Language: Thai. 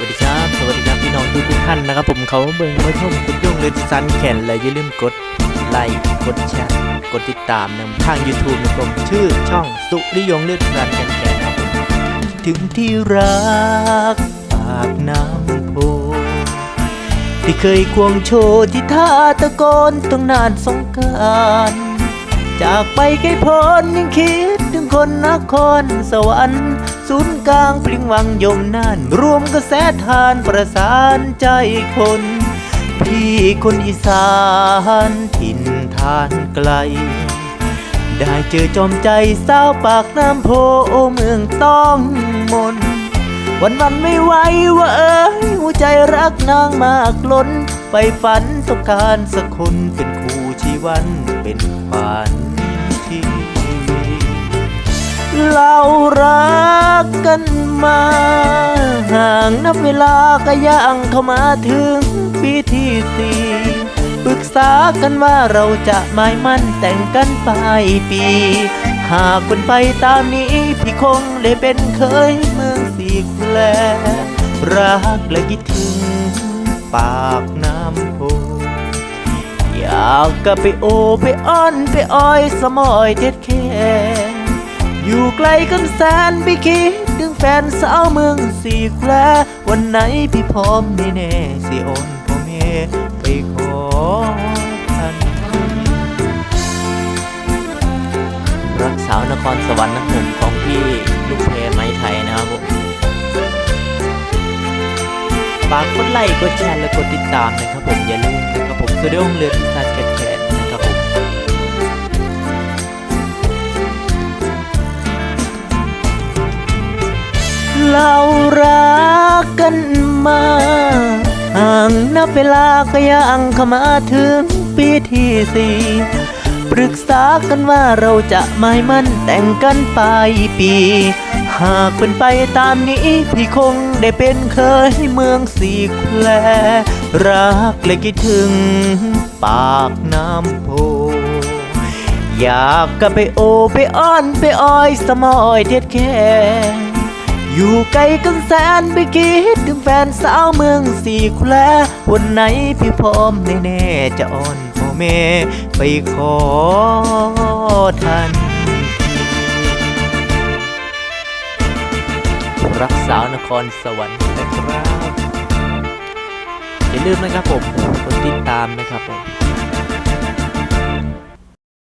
วัสดีครับ สวัสดีครับพี่น้องทุกทุกท่านนะครับ ผมเขาเบิ่งมาชมกุดย่งเลยซันแขนและอย่าลืมกดไลค์กดแชร์กดติดตามนทาง YouTube นะครับผมชื่อช่องสุริยงเลือดซันแขนแขนครับผมถึงที่รักปากน้ำโพที่เคยควงโชว์ที่ท่าตะโกนตรงนานสงการ จากไปไกลโพ้นยังคิด คนนครสวรรค์ศูนย์กลางปลิงวังยมน่าน รวมกระแสทานประสานใจคน พี่คนอีสานถิ่นทานไกล ได้เจอจอมใจสาวปากน้ำโพเมืองต้องมน วันวันไม่ไหวว่าเอ้ยหัวใจรักนางมากล้น ไปฝันต้องการสักคนเป็นคู่ชีวันเป็นฝัน เรารักกันมา ห่างนับเวลาก็ย่างเข้ามาถึงปีที่สี่ปรึกษากันว่าเราจะหมายมั่นแต่งกันปลายปี หากเป็นไปตามนี้พี่คงได้เป็นเคยเมืองสีแควรักและคิดถึงปากน้ำโพอยากกะไปโอไปอ้อนไปอ้อยสมอยเด็ดแค่ ไกลกันแสนไปคิดถึงแฟนสาวเมืองสีแคววันไหนพี่พร้อมแน่แน่สิโอนพ่อแม่ไปขอทันรักสาวนครสวรรค์นะผมของพี่ลูกเพไม้ไทยนะครับผมฝากกดไลค์กดแชร์และกดติดตามนะครับผมอย่าลืมนะครับผมสตูดิโอเรือพิซซ่าแค เรารักกันมาห่างนับเวลาก็ยังเข้ามาถึงปีที่สี่ปรึกษากันว่าเราจะไม่มั่นแต่งกันปลายปี หากเป็นไปตามนี้ พี่คงได้เป็นเคยเมืองสีแควรักและคิดถึง ปากน้ำโพอยากกะไปโอไปอ้อนไปอ้อยสมอยเด็ดแค่ อยู่ไกลกันแสนไปคิดถึงแฟนสาวเมืองสีแคววันไหนพี่พร้อมแน่ๆจะอ้อนพ่อแม่ไปขอทัน รักสาวนครสวรรค์นะครับ อย่าลืมนะครับผมกดติดตามนะครับผม